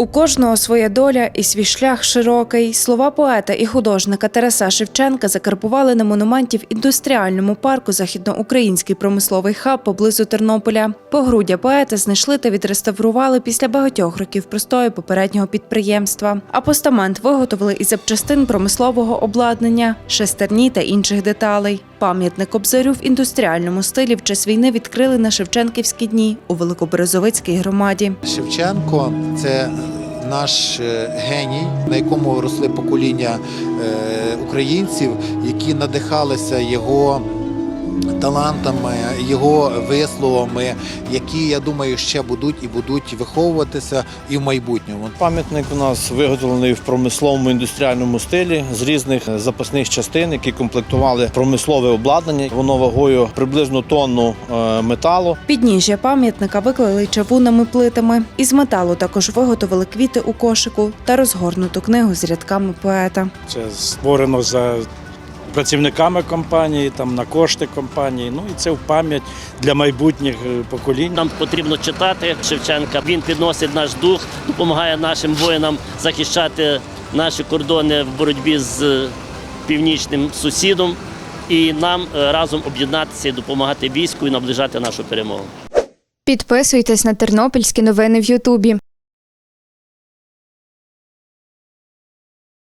У кожного своя доля і свій шлях широкий. Слова поета і художника Тараса Шевченка закарбували на монументі в індустріальному парку Західноукраїнський промисловий хаб поблизу Тернополя. Погруддя поета знайшли та відреставрували після багатьох років простою попереднього підприємства. А постамент виготовили із запчастин промислового обладнання, шестерні та інших деталей. Пам'ятник обзорю в індустріальному стилі в час війни відкрили на Шевченківські дні у Великоберезовицькій громаді. Шевченко це наш е, геній, на якому росли покоління е, українців, які надихалися його талантами, його висловами, які, я думаю, ще будуть і будуть виховуватися і в майбутньому. Пам'ятник у нас виготовлений в промисловому індустріальному стилі з різних запасних частин, які комплектували промислове обладнання. Воно вагою приблизно тонну е, металу. Підніжжя пам'ятника виклали чавунними плитами. Із металу також виготовили квіти у кошику та розгорнуту книгу з рядками поета. Це створено за працівниками компанії, там на кошти компанії. Ну і це в пам'ять для майбутніх е, поколінь. Нам потрібно читати Шевченка. Він підносить наш дух, допомагає нашим воїнам захищати наші кордони в боротьбі з е, північним сусідом. І нам е, разом об'єднатися і допомагати війську і наближати нашу перемогу. Підписуйтесь на тернопільські новини в Ютубі.